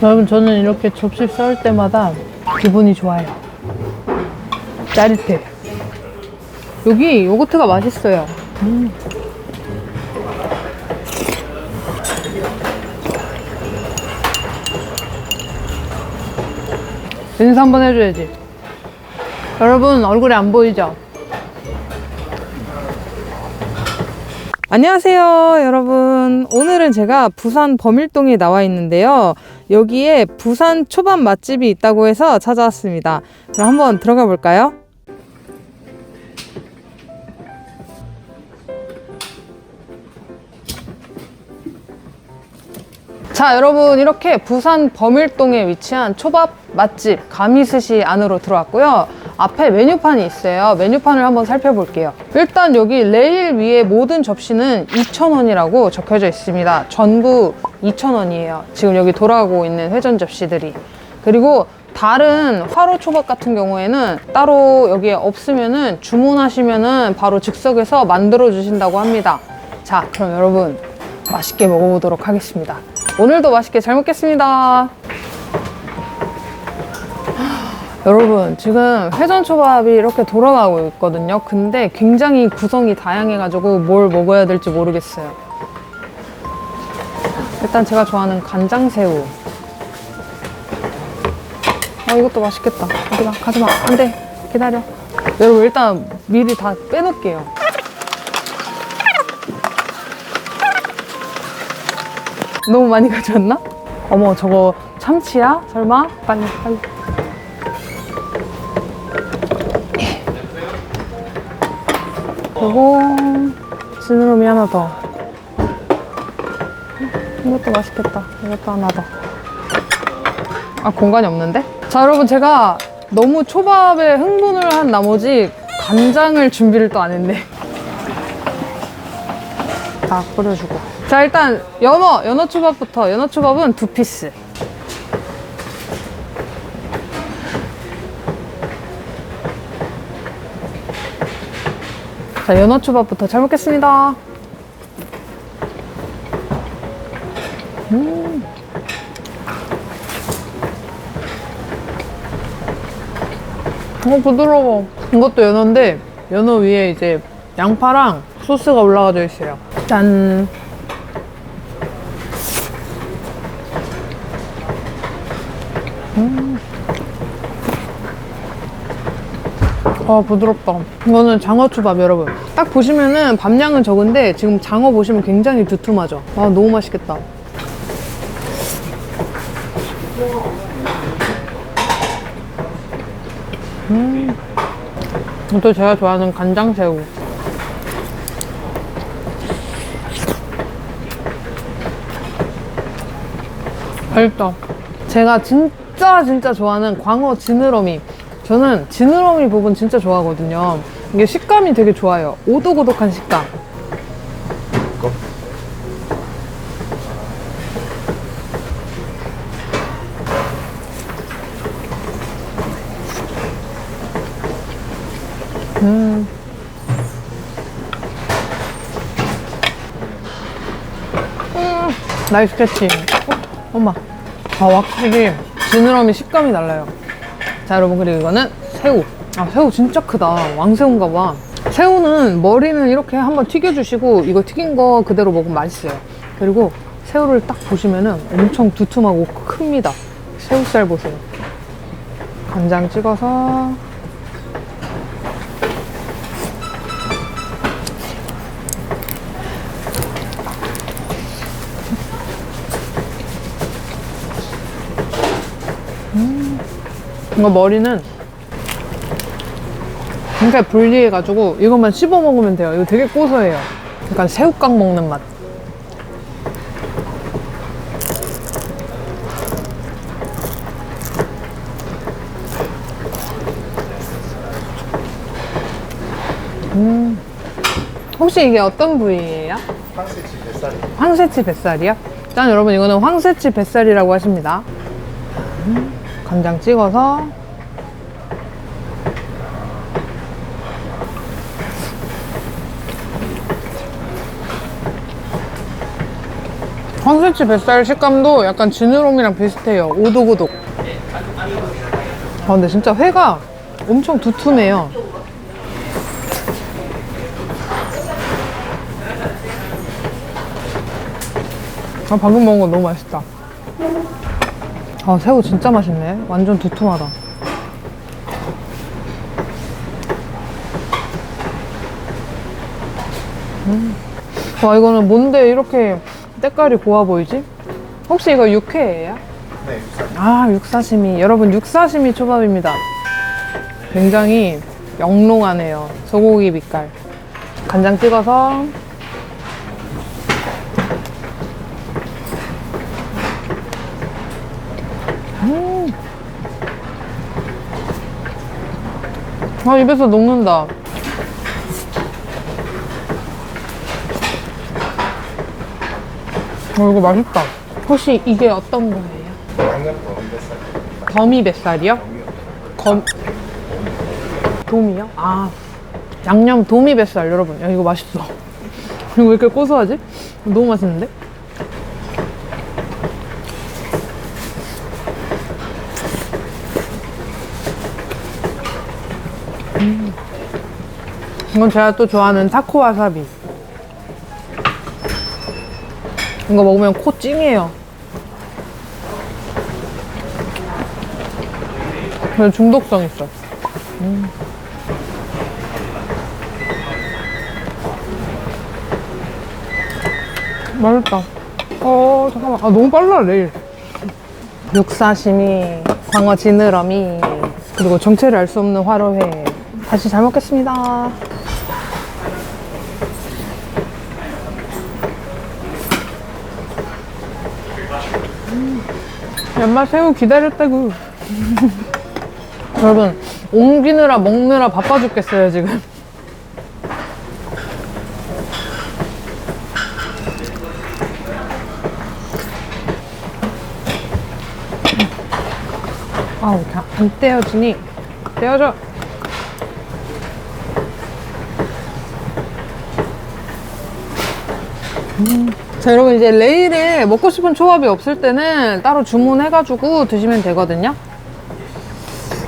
여러분 저는 이렇게 접시 썰 때마다 기분이 좋아요. 짜릿해. 여기 요거트가 맛있어요. 음. 인사 한번 해줘야지. 여러분 얼굴이 안 보이죠? 안녕하세요, 여러분. 오늘은 제가 부산 범일동에 나와 있는데요. 여기에 부산 초밥 맛집이 있다고 해서 찾아왔습니다. 그럼 한번 들어가 볼까요? 자, 여러분 이렇게 부산 범일동에 위치한 초밥 맛집 가미스시 안으로 들어왔고요. 앞에 메뉴판이 있어요. 메뉴판을 한번 살펴볼게요. 일단 여기 레일 위에 모든 접시는 2,000원이라고 적혀져 있습니다. 전부 2,000원이에요. 지금 여기 돌아가고 있는 회전 접시들이. 그리고 다른 화로 초밥 같은 경우에는 따로 여기에 없으면은 주문하시면은 바로 즉석에서 만들어 주신다고 합니다. 자, 그럼 여러분 맛있게 먹어보도록 하겠습니다. 오늘도 맛있게 잘 먹겠습니다. 여러분 지금 회전 초밥이 이렇게 돌아가고 있거든요. 근데 굉장히 구성이 다양해가지고 뭘 먹어야 될지 모르겠어요. 일단 제가 좋아하는 간장새우. 아 이것도 맛있겠다. 어디가 가지마. 안돼. 기다려. 여러분 일단 미리 다 빼놓을게요. 너무 많이 가져왔나? 어머 저거 참치야? 설마? 빨리 빨리 그리고 지느러미 하나 더. 이것도 맛있겠다. 이것도 하나 더 아 공간이 없는데? 자 여러분 제가 너무 초밥에 흥분을 한 나머지 간장을 준비를 또 안 했네. 다 뿌려주고. 자 일단 연어 연어 초밥부터. 연어 초밥은 두 피스 자 연어 초밥부터 잘 먹겠습니다. 음. 어 부드러워. 이것도 연어인데 연어 위에 이제 양파랑 소스가 올라가져 있어요. 짠 아 부드럽다. 이거는 장어초밥 여러분. 딱 보시면은 밥량은 적은데 지금 장어 보시면 굉장히 두툼하죠? 아 너무 맛있겠다. 음. 또 제가 좋아하는 간장새우. 맛있다. 제가 진짜 진짜 좋아하는 광어 지느러미 저는 지느러미 부분 진짜 좋아하거든요. 이게 식감이 되게 좋아요. 오독오독한 식감. 음. 음. 나이스 캐치. 어, 엄마. 아, 확실히 지느러미 식감이 달라요. 자 여러분 그리고 이거는 새우. 아 새우 진짜 크다. 왕새우인가 봐. 새우는 머리는 이렇게 한번 튀겨주시고 이거 튀긴 거 그대로 먹으면 맛있어요. 그리고 새우를 딱 보시면은 엄청 두툼하고 큽니다. 새우살 보세요. 간장 찍어서 이거 머리는 굉장히 분리해가지고 이것만 씹어 먹으면 돼요. 이거 되게 고소해요. 약간 새우깡 먹는 맛. 음. 혹시 이게 어떤 부위예요? 황새치 뱃살이 황새치 뱃살이요? 일단 여러분 이거는 황새치 뱃살이라고 하십니다. 음, 간장 찍어서 황새치 뱃살 식감도 약간 지느러미랑 비슷해요. 오독오독. 아, 근데 진짜 회가 엄청 두툼해요. 아, 방금 먹은 거 너무 맛있다. 아, 새우 진짜 맛있네. 완전 두툼하다. 음. 와, 이거는 뭔데 이렇게 때깔이 고와 보이지? 혹시 이거 육회예요? 네, 육살. 아, 육사시미. 여러분, 육사시미 초밥입니다. 굉장히 영롱하네요. 소고기 빛깔. 간장 찍어서. 아, 입에서 녹는다. 어, 이거 맛있다. 혹시 이게 어떤 거예요? 양념 더 뱃살. 거미 뱃살이요? 검 도미요? 아 양념 도미 뱃살 여러분 야 이거 맛있어 이거 왜 이렇게 고소하지? 너무 맛있는데? 이건 제가 또 좋아하는 타코 와사비 이거 먹으면 코 찡해요 그래 중독성 있어. 음. 맛있다. 어 잠깐만. 아 너무 빨라 레일. 육사시미, 광어 지느러미, 그리고 정체를 알 수 없는 화로회. 다시 잘 먹겠습니다. 연말 새우 기다렸다고. 여러분 옮기느라 먹느라 바빠 죽겠어요 지금 아우 안 떼어지니 떼어져 음. 자 여러분 이제 레일에 먹고 싶은 초밥이 없을 때는 따로 주문해가지고 드시면 되거든요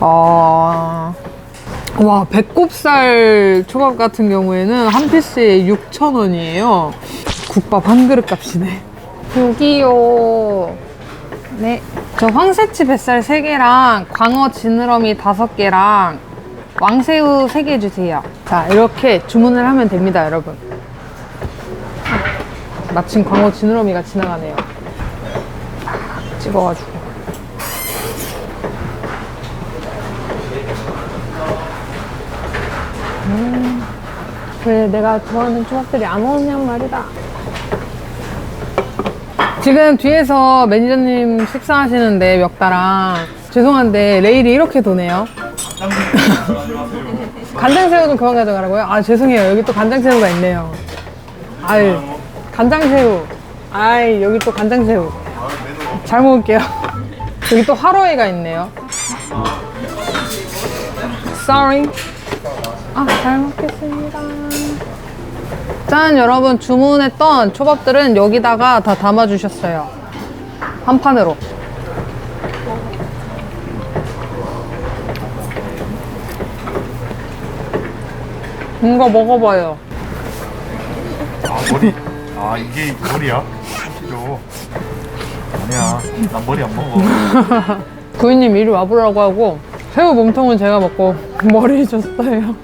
아... 와, 배꼽살 초밥 같은 경우에는 한 피스에 6,000원이에요. 국밥 한 그릇 값이네. 여기요. 네. 저 황새치 뱃살 3개랑 광어 지느러미 5개랑 왕새우 3개 주세요. 자, 이렇게 주문을 하면 됩니다, 여러분. 마침 광어 지느러미가 지나가네요. 딱 찍어가지고. 왜 내가 좋아하는 초밥들이 안 오냔 말이다. 지금 뒤에서 매니저님 식사하시는데 멱다랑 죄송한데 레일이 이렇게 도네요. 간장 새우 좀 그만 가져가라고요? 아 죄송해요 여기 또 간장 새우가 있네요. 아유 간장새우. 아이 여기 또 간장새우. 잘 먹을게요. 여기 또 화로회가 있네요. Sorry. 아, 잘 먹겠습니다. 짠, 여러분 주문했던 초밥들은 여기다가 다 담아주셨어요. 한 판으로. 이거 먹어봐요. 아, 머리. 아, 이게 머리야? 이거. 아니야. 난 머리 안 먹어. 구이님 이리 와보라고 하고 새우 몸통은 제가 먹고 머리 줬어요.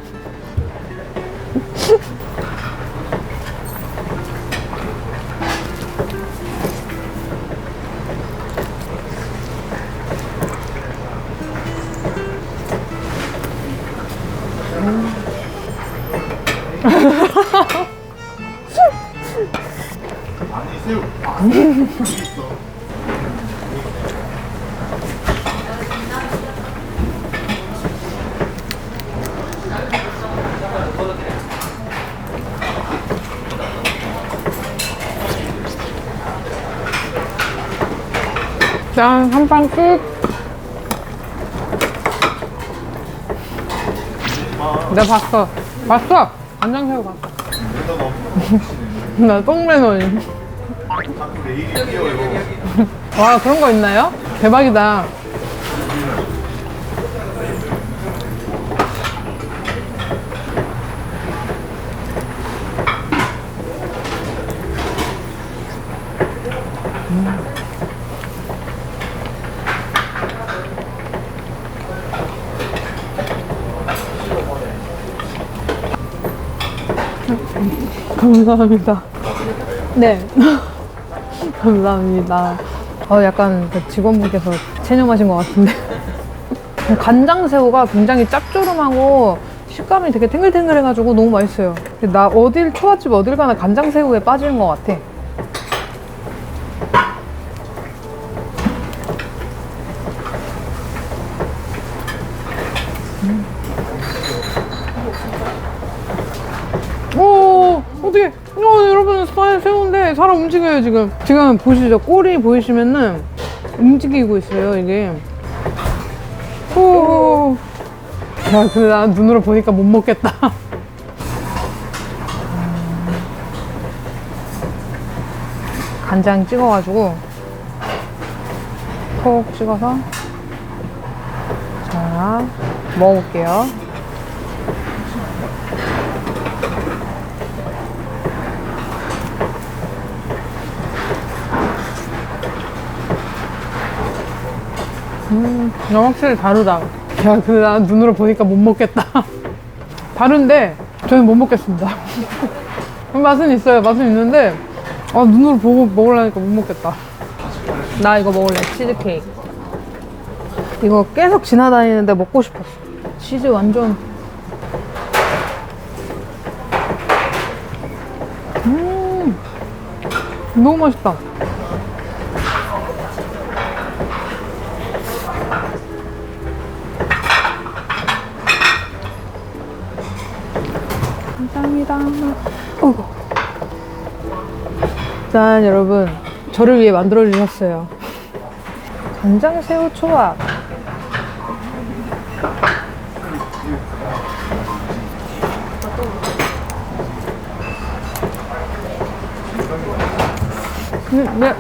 짠, 한판 끝. 내가 봤어. 봤어! 간장새우 봤어. 나 똥매너임. 와 그런 거 있나요? 대박이다. 감사합니다. 네. 감사합니다. 어, 약간 그 직원분께서 체념하신 것 같은데. 간장새우가 굉장히 짭조름하고 식감이 되게 탱글탱글해가지고 너무 맛있어요. 나 어딜, 초밥집 어딜 가나 간장새우에 빠지는 것 같아. 오, 어떻게, 어, 여러분, 사- 새우인데 사람 움직여요, 지금. 지금 보시죠. 꼬리 보이시면은 움직이고 있어요, 이게. 오. 야, 근데 난 눈으로 보니까 못 먹겠다. 간장 찍어가지고 콕 찍어서 자 먹어볼게요. 음, 야, 확실히 다르다. 야, 근데 난 눈으로 보니까 못 먹겠다. 다른데, 저는 못 먹겠습니다. 맛은 있어요. 맛은 있는데, 아, 눈으로 보고 먹으려니까 못 먹겠다. 나 이거 먹을래. 치즈케이크. 이거 계속 지나다니는데 먹고 싶었어. 치즈 완전. 음, 너무 맛있다. 어구. 짠, 여러분. 저를 위해 만들어주셨어요. 간장 새우 초밥. 음, 네.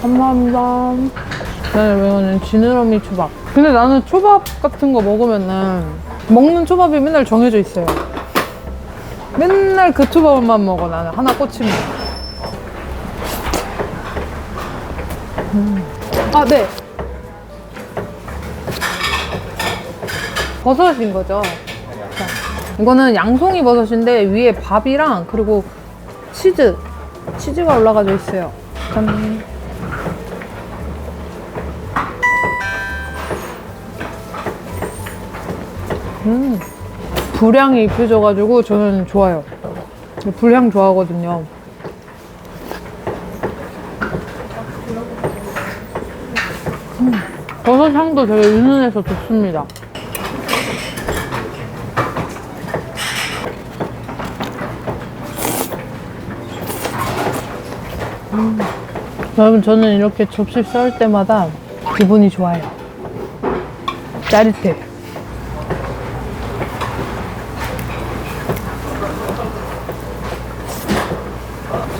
감사합니다. 네, 이거는 지느러미 초밥. 근데 나는 초밥 같은 거 먹으면은 먹는 초밥이 맨날 정해져 있어요. 맨날 그 초밥만 먹어 나는 하나 꽂히면 음. 아 네. 버섯인 거죠 자, 이거는 양송이 버섯인데 위에 밥이랑 그리고 치즈 치즈가 올라가져 있어요 짠 음. 불향이 입혀져가지고 저는 좋아요. 불향 좋아하거든요. 음, 버섯 향도 되게 은은해서 좋습니다. 음, 여러분 저는 이렇게 접시 썰 때마다 기분이 좋아요. 짜릿해.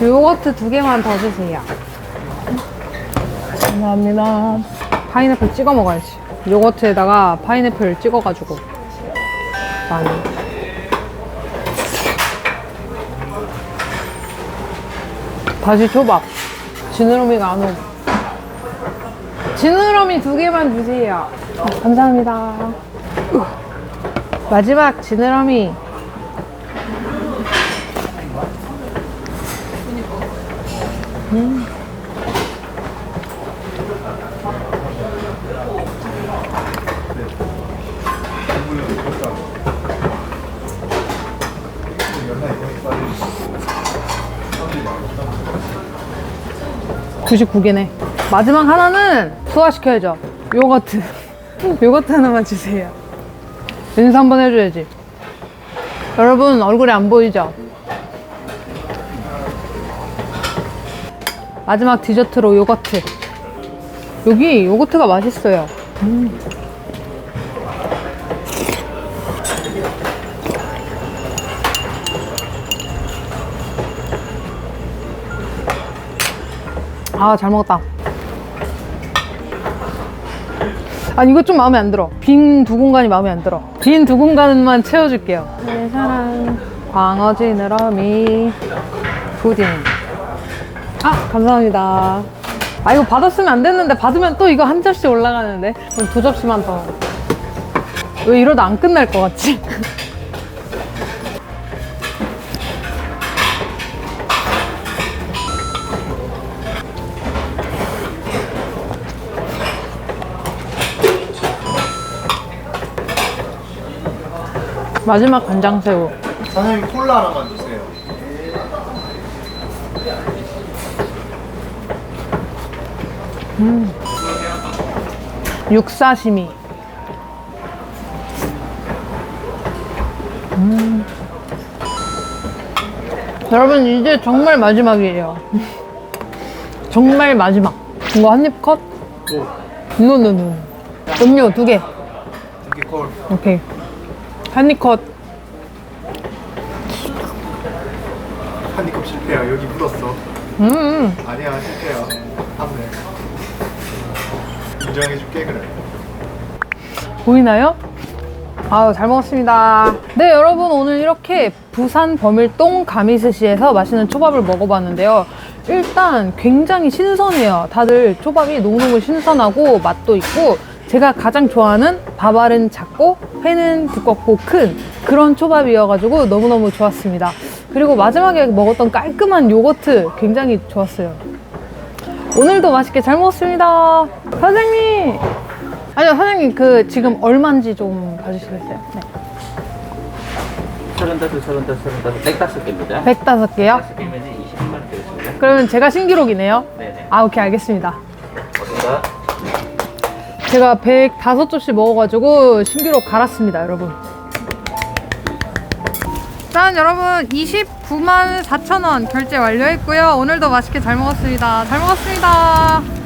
요거트 두 개만 더 주세요. 감사합니다. 파인애플 찍어 먹어야지. 요거트에다가 파인애플 찍어가지고. 짠. 다시 초밥. 지느러미가 안 오고. 지느러미 두 개만 주세요. 아, 감사합니다. 으. 마지막 지느러미. 구십구 개네 마지막 하나는 소화시켜야죠. 요거트. 요거트 하나만 주세요. 인사 한번 해줘야지. 여러분, 얼굴이 안 보이죠? 마지막 디저트로 요거트. 여기 요거트가 맛있어요. 음. 아, 잘 먹었다. 아니, 이거 좀 마음에 안 들어. 빈 두 공간이 마음에 안 들어. 빈 두 공간만 채워줄게요. 내 사랑, 광어 지느러미, 푸딩. 아, 감사합니다. 아, 이거 받았으면 안 됐는데, 받으면 또 이거 한 접시 올라가는데. 그럼 두 접시만 더. 왜 이러다 안 끝날 것 같지? 마지막 간장새우. 사장님 콜라 하나만 주세요. 육사시미. 음. 여러분 이제 정말 마지막이에요. 정말 마지막. 이거 한 입 컷? 오, 노노노. 음료 두 개. 두개 콜. 오케이. 한 입 컷. 한입컵 실패야. 여기 묻었어. 음. 아니야, 실패야. 안 돼. 인정해줄게 그래. 보이나요? 아우 잘 먹었습니다. 네 여러분 오늘 이렇게 부산 버밀동 가미스시에서 맛있는 초밥을 먹어봤는데요. 일단 굉장히 신선해요. 다들 초밥이 너무너무 신선하고 맛도 있고 제가 가장 좋아하는 밥알은 작고 회는 두껍고 큰 그런 초밥이어가지고 너무너무 좋았습니다. 그리고 마지막에 먹었던 깔끔한 요거트 굉장히 좋았어요. 오늘도 맛있게 잘 먹었습니다. 사장님! 아니요, 사장님, 그, 지금 얼마인지 좀 봐주시겠어요? 네. 서른다섯, 서른다섯, 서른다섯, 백다섯 개입니다. 105개요? 백다섯 개면 20만 원 되겠습니다. 그러면 제가 신기록이네요. 네네. 아, 오케이, 알겠습니다. 어떤가? 제가 105접시 먹어가지고 신기록 갈았습니다, 여러분. 짠, 여러분. 29만 4천 원 결제 완료했고요. 오늘도 맛있게 잘 먹었습니다. 잘 먹었습니다.